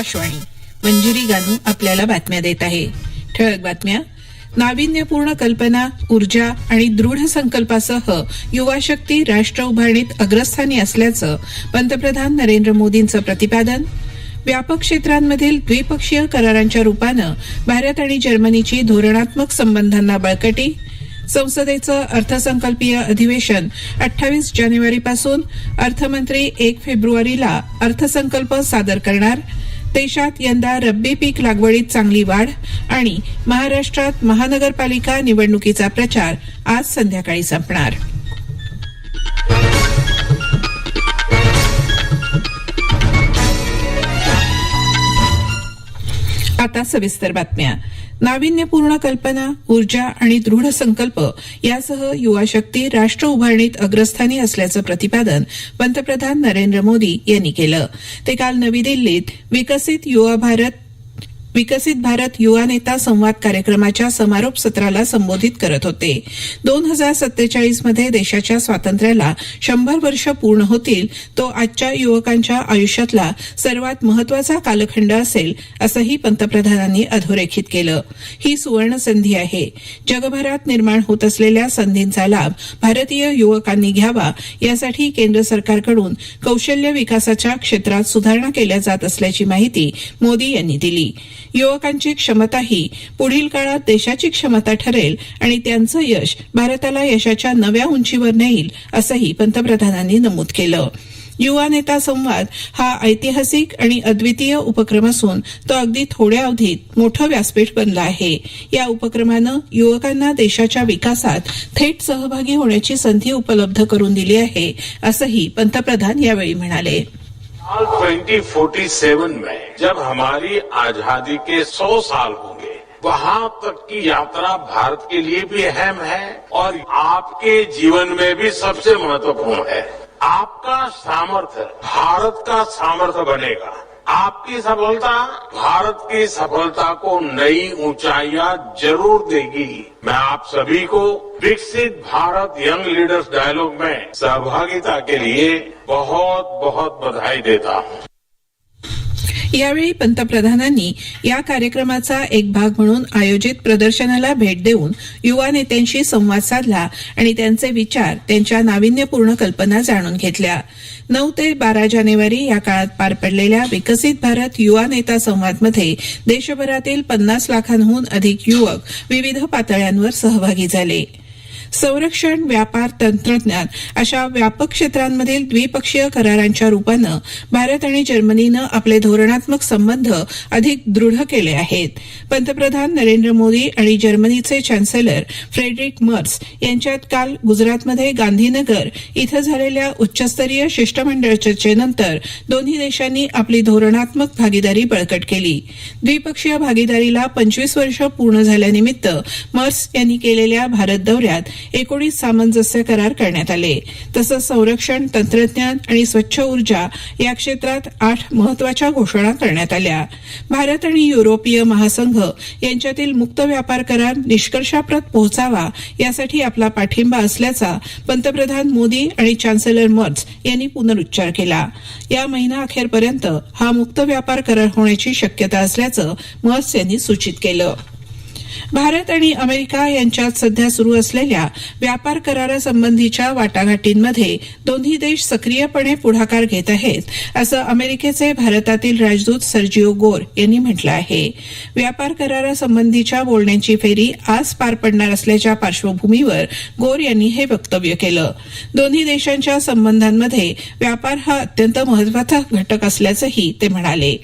आकाशवाणी. मंजिरी गानू आपल्याला बातम्या देत आहे. ठळक बातम्या. नाविन्यपूर्ण कल्पना ऊर्जा आणि दृढ संकल्पासह युवा शक्ती राष्ट्र उभारणीत अग्रस्थानी असल्याचं पंतप्रधान नरेंद्र मोदींचं प्रतिपादन व्यापक क्षेत्रांमधील द्विपक्षीय करारांच्या रुपानं भारत आणि जर्मनीची धोरणात्मक संबंधांना बळकटी संसदेचं अर्थसंकल्पीय अधिवेशन अठ्ठावीस जानेवारीपासून अर्थमंत्री एक फेब्रुवारीला अर्थसंकल्प सादर करणार देशात यंदा रब्बी पीक लागवडीत चांगली वाढ आणि महाराष्ट्रात महानगरपालिका निवडणुकीचा प्रचार आज संध्याकाळी संपणार. आता सविस्तर बातम्या. नाविन्यपूर्ण कल्पना ऊर्जा आणि दृढ संकल्प यासह युवा शक्ती राष्ट्र उभारणीत अग्रस्थानी असल्याचं प्रतिपादन पंतप्रधान नरेंद्र मोदी यांनी केलं. ते काल नवी दिल्लीत विकसित युवा भारत विकसित भारत युवा नेता संवाद कार्यक्रमाच्या समारोप सत्राला संबोधित करत होते. दोन हजार सत्तेचाळीसमध्ये देशाच्या स्वातंत्र्याला शंभर वर्ष पूर्ण होतील तो आजच्या युवकांच्या आयुष्यातला सर्वात महत्त्वाचा कालखंड असेल असंही पंतप्रधानांनी अधोरेखित केलं. ही सुवर्ण संधी आहे. जगभरात निर्माण होत असलेल्या संधींचा लाभ भारतीय युवकांनी घ्यावा यासाठी केंद्र सरकारकडून कौशल्य विकासाच्या क्षेत्रात सुधारणा केल्या जात असल्याची माहिती मोदी यांनी दिली. युवकांची क्षमताही पुढील काळात देशाची क्षमता ठरेल आणि त्यांचं यश भारताला यशाच्या नव्या उंचीवर नेईल असंही पंतप्रधानांनी नमूद केलं. युवा नेता संवाद हा ऐतिहासिक आणि अद्वितीय उपक्रम असून तो अगदी थोड्या अवधीत मोठं व्यासपीठ बनला आहे. या उपक्रमानं युवकांना देशाच्या विकासात थेट सहभागी होण्याची संधी उपलब्ध करून दिली आहे असंही पंतप्रधान यावेळी म्हणाले. साल 2047 में जब हमारी आज़ादी के 100 साल होंगे, वहाँ तक की यात्रा भारत के लिए भी अहम है और आपके जीवन में भी सबसे महत्वपूर्ण है। आपका सामर्थ्य, भारत का सामर्थ्य बनेगा। आपकी सफलता भारत की सफलता को नई ऊंचाइयां जरूर देगी। मैं आप सभी को विकसित भारत यंग लीडर्स डायलॉग में सहभागिता के लिए बहुत बहुत बधाई देता हूं। यावेळी पंतप्रधानांनी या कार्यक्रमाचा एक भाग म्हणून आयोजित प्रदर्शनाला भेट देऊन युवा नेत्यांशी संवाद साधला आणि त्यांचे विचार त्यांच्या नाविन्यपूर्ण कल्पना जाणून घेतल्या. नऊ ते बारा जानेवारी या काळात पार पडलेल्या विकसित भारत युवा नेता संवादमध्ये देशभरातील पन्नास लाखांहून अधिक युवक विविध पातळ्यांवर सहभागी झाले. संरक्षण व्यापार तंत्रज्ञान अशा व्यापक क्षेत्रांमधील द्विपक्षीय करारांच्या रूपानं भारत आणि जर्मनीनं आपले धोरणात्मक संबंध अधिक दृढ केले आहेत. पंतप्रधान नरेंद्र मोदी आणि जर्मनीचे चान्सेलर फ्रेडरिक मर्स यांच्यात काल गुजरातमध्ये गांधीनगर इथं झालेल्या उच्चस्तरीय शिष्टमंडळ चर्चेनंतर दोन्ही देशांनी आपली धोरणात्मक भागीदारी बळकट केली. द्विपक्षीय भागीदारीला पंचवीस वर्ष पूर्ण झाल्यानिमित्त मर्स यांनी केलेल्या भारत दौऱ्यात एकोणीस सामंजस्य करार करण्यात आले. तसंच संरक्षण तंत्रज्ञान आणि स्वच्छ ऊर्जा या क्षेत्रात आठ महत्त्वाच्या घोषणा करण्यात आल्या. भारत आणि युरोपीय महासंघ यांच्यातील मुक्त व्यापार करार निष्कर्षाप्रत पोहोचावा यासाठी आपला पाठिंबा असल्याचा पंतप्रधान मोदी आणि चान्सेलर मर्ज यांनी पुनरुच्चार केला. या महिना अखेरपर्यंत हा मुक्त व्यापार करार होण्याची शक्यता असल्याचं मर्स यांनी सूचित केलं. भारत आणि अमेरिका यांच्यात सध्या सुरू असलेल्या व्यापार करारासंबंधीच्या वाटाघाटींमध्ये दोन्ही देश सक्रियपणे पुढाकार घेत आहेत असं अमेरिकेचे भारतातील राजदूत सर्जिओ गोर यांनी म्हटलं आहे. व्यापार करारासंबंधीच्या बोलण्यांची फेरी आज पार पडणार असल्याच्या पार्श्वभूमीवर गोर यांनी हे वक्तव्य केलं. दोन्ही देशांच्या संबंधांमध्ये व्यापार हा अत्यंत महत्त्वाचा घटक असल्याचंही ते म्हणाले.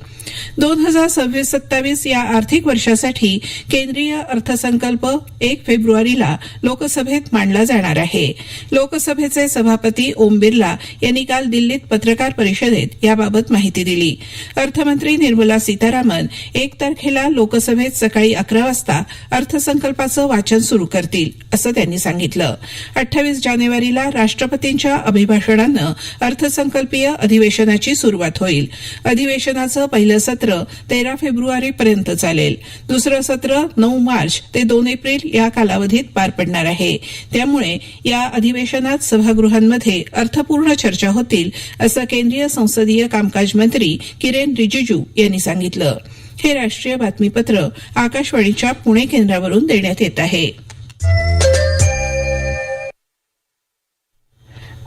दोन हजार सव्वीस सत्तावीस या आर्थिक वर्षासाठी केंद्रीय अर्थसंकल्प एक फेब्रुवारीला लोकसभेत मांडला जाणार आहे. लोकसभेचे सभापती ओम बिर्ला यांनी काल दिल्लीत पत्रकार परिषदेत याबाबत माहिती दिली. अर्थमंत्री निर्मला सीतारामन एक तारखेला लोकसभेत सकाळी अकरा वाजता अर्थसंकल्पाचं वाचन सुरू करतील असं त्यांनी सांगितलं. अठ्ठावीस जानेवारीला राष्ट्रपतींच्या अभिभाषणानं अर्थसंकल्पीय अधिवेशनाची सुरुवात होईल. अधिवेशनाचं पहिलं पहिलं सत्र तेरा फेब्रुवारी पर्यंत चालेल. दुसरं सत्र नऊ मार्च ते दोन एप्रिल या कालावधीत पार पडणार आहे. त्यामुळे या अधिवेशनात सभागृहांमध्ये अर्थपूर्ण चर्चा होतील असं केंद्रीय संसदीय कामकाज मंत्री किरेन रिजिजू यांनी सांगितलं. हे राष्ट्रीय बातमीपत्र आकाशवाणीच्या पुणे केंद्रावरून देण्यात येत आहे.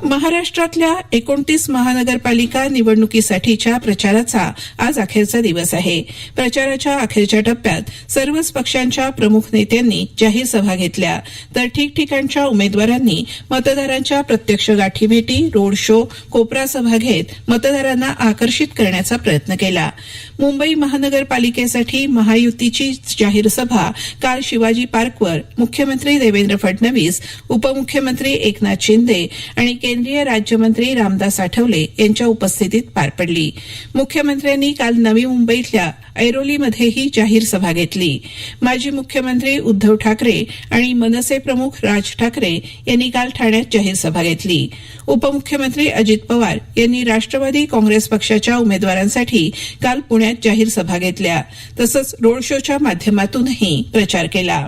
महाराष्ट्रातल्या एकोणतीस महानगरपालिका निवडणुकीसाठीच्या प्रचाराचा आज अखेरचा दिवस आहे. प्रचाराच्या अखेरच्या टप्प्यात सर्वच पक्षांच्या प्रमुख नेत्यांनी जाहीर सभा घेतल्या. तर ठिकठिकाणच्या उमेदवारांनी मतदारांच्या प्रत्यक्ष गाठीभेटी रोड शो कोपरा सभा घेत मतदारांना आकर्षित करण्याचा प्रयत्न केला. मुंबई महानगरपालिकेसाठी महायुतीची जाहीर सभा काल शिवाजी पार्कवर मुख्यमंत्री देवेंद्र फडणवीस उपमुख्यमंत्री एकनाथ शिंदे आणि केंद्रीय राज्यमंत्री रामदास आठवले यांच्या उपस्थितीत पार पडली. मुख्यमंत्र्यांनी काल नवी मुंबईतल्या ऐरोलीमध्येही जाहीर सभा घेतली. माजी मुख्यमंत्री उद्धव ठाकरे आणि मनसे प्रमुख राज ठाकरे यांनी काल ठाण्यात जाहीर सभा घेतली. उपमुख्यमंत्री अजित पवार यांनी राष्ट्रवादी काँग्रेस पक्षाच्या उमेदवारांसाठी काल पुण्यात जाहीर सभा घेतल्या. तसंच रोड शोच्या माध्यमातूनही प्रचार केला.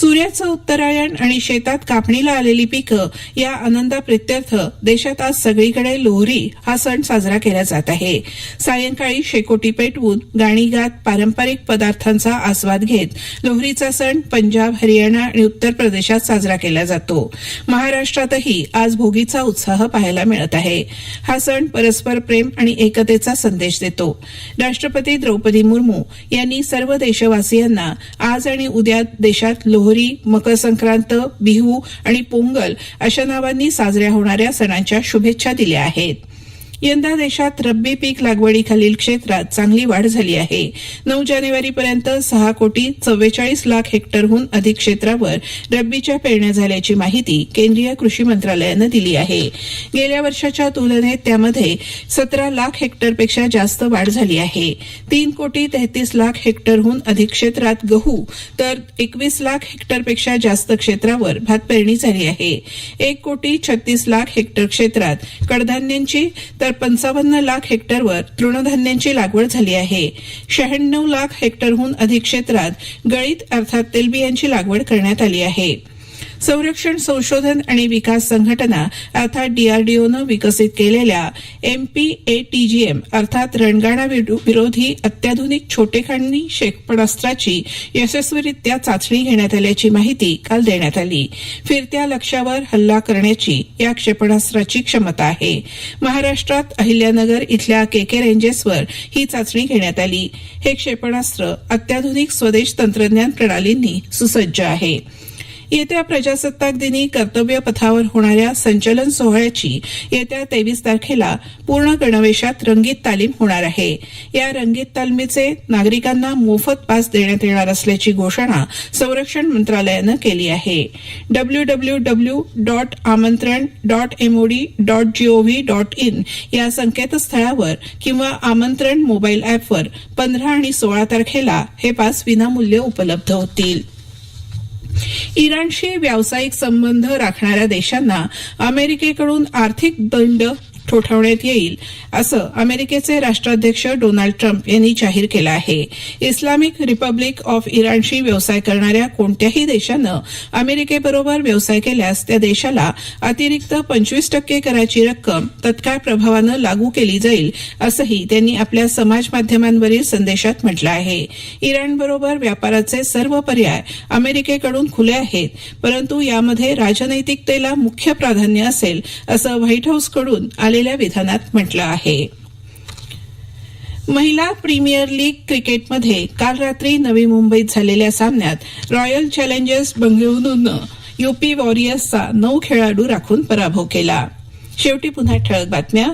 सूर्याचं उत्तरायण आणि शेतात कापणीला आलेली पिकं या आनंदाप्रित्यर्थ देशात आज सगळीकडे लोहरी हा सण साजरा केला जात आहे. सायंकाळी शेकोटी पेटवून गाणी गात पारंपरिक पदार्थांचा आस्वाद घेत लोहरीचा सण पंजाब हरियाणा आणि उत्तर प्रदेशात साजरा केला जातो. महाराष्ट्रातही आज भोगीचा उत्साह पाहायला मिळत आहे. हा सण परस्पर प्रेम आणि एकतेचा संदेश देतो. राष्ट्रपती द्रौपदी मुर्मू यांनी सर्व देशवासियांना आज आणि उद्या देशात लोहरी मकर संक्रांत बिहू आणि पोंगल अशा नावांनी साजऱ्या होणाऱ्या सणांच्या शुभेच्छा दिल्या आहेत. यंदा देशात रब्बी पीक लागवडीखालील क्षेत्रात चांगली वाढ झाली आहे. नऊ जानेवारीपर्यंत सहा कोटी चव्वेचाळीस लाख हेक्टरहून अधिक क्षेत्रावर रब्बीच्या पेरण्या झाल्याची माहिती केंद्रीय कृषी मंत्रालयानं दिली आहे. गेल्या वर्षाच्या तुलनेत त्यामध्ये सतरा लाख हेक्टरपेक्षा जास्त वाढ झाली आहे. तीन कोटी तेहतीस लाख हेक्टरहून अधिक क्षेत्रात गहू तर एकवीस लाख हेक्टरपेक्षा जास्त क्षेत्रावर भात पेरणी झाली आहे. एक कोटी छत्तीस लाख हेक्टर क्षेत्रात कडधान्यांची तर पंचावन्न लाख हेक्टरवर तृणधान्यांची लागवड झाली आहे. शहाण्णव लाख हेक्टरहून अधिक क्षेत्रात गळीत अर्थात तेलबियांची लागवड करण्यात आली आहे. संरक्षण संशोधन आणि विकास संघटना अर्थात डीआरडीओनं विकसित केलेल्या एमपीएटीजीएम अर्थात रणगाडा विरोधी अत्याधुनिक छोटेखानी क्षेपणास्त्राची यशस्वीरित्या चाचणी घेण्यात आल्याची माहिती काल देण्यात आली. फिरत्या लक्ष्यावर हल्ला करण्याची या क्षेपणास्त्राची क्षमता आहे. महाराष्ट्रात अहिल्यानगर इथल्या केके रेंजेसवर ही चाचणी घेण्यात आली. हे क्षेपणास्त्र अत्याधुनिक स्वदेश तंत्रज्ञान प्रणालींनी सुसज्ज आहे. येत्या प्रजासत्ताक दिनी कर्तव्य पथावर होणाऱ्या संचलन सोहळ्याची येत्या तेवीस तारखेला पूर्ण गणवेशात रंगीत तालीम होणार आहे. या रंगीत तालमीचे नागरिकांना मोफत पास देण्यात येणार असल्याची घोषणा संरक्षण मंत्रालयानं केली आहे. W W W dot Amantran dot MOD dot GOV dot in या संकेतस्थळावर किंवा आमंत्रण मोबाईल ॲपवर पंधरा आणि सोळा तारखेला हे पास विनामूल्य उपलब्ध होतील. इराणशी व्यावसायिक संबंध राखणाऱ्या देशांना अमेरिकेकडून आर्थिक दंड ठोठावण्यात येईल असं अमेरिकेचे राष्ट्राध्यक्ष डोनाल्ड ट्रम्प यांनी जाहीर केलं आहे. इस्लामिक रिपब्लिक ऑफ इराणशी व्यवसाय करणाऱ्या कोणत्याही देशानं अमेरिकेबरोबर व्यवसाय केल्यास त्या देशाला अतिरिक्त पंचवीस टक्के कराची रक्कम तत्काळ प्रभावानं लागू केली जाईल असंही त्यांनी आपल्या समाज माध्यमांवरील संदेशात म्हटलं आहे. इराणबरोबर व्यापाराचे सर्व पर्याय अमेरिकेकडून खुले आहेत परंतु यामध्ये राजनैतिकतेला मुख्य प्राधान्य असेल असं व्हाईट हाऊसकडून केलेल्या विधानात म्हटलं आहे. महिला प्रीमियर लीग क्रिकेटमध्ये काल रात्री नवी मुंबईत झालेल्या सामन्यात रॉयल चॅलेंजर्स बंगळुरूनं युपी वॉरियर्सचा नऊ खेळाडू राखून पराभव केला. शेवटी पुन्हा ठळक बातम्या.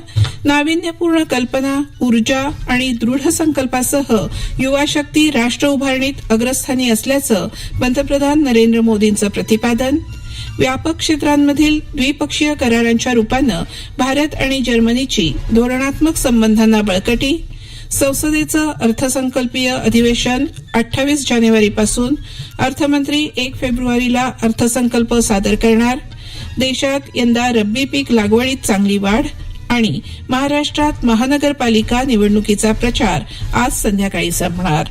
नाविन्यपूर्ण कल्पना ऊर्जा आणि दृढ संकल्पासह युवा शक्ती राष्ट्र उभारणीत अग्रस्थानी असल्याचं पंतप्रधान नरेंद्र मोदींचं प्रतिपादन. व्यापक क्षेत्रांमधील द्विपक्षीय करारांच्या रूपानं भारत आणि जर्मनीची धोरणात्मक संबंधांना बळकटी संसदेचं अर्थसंकल्पीय अधिवेशन अठ्ठावीस जानेवारीपासून अर्थमंत्री एक फेब्रुवारीला अर्थसंकल्प सादर करणार देशात यंदा रब्बी पीक लागवडीत चांगली वाढ आणि महाराष्ट्रात महानगरपालिका निवडणुकीचा प्रचार आज संध्याकाळी संपणार.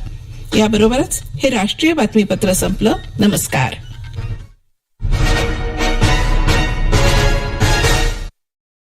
याबरोबरच हे राष्ट्रीय बातमीपत्र संपलं. नमस्कार.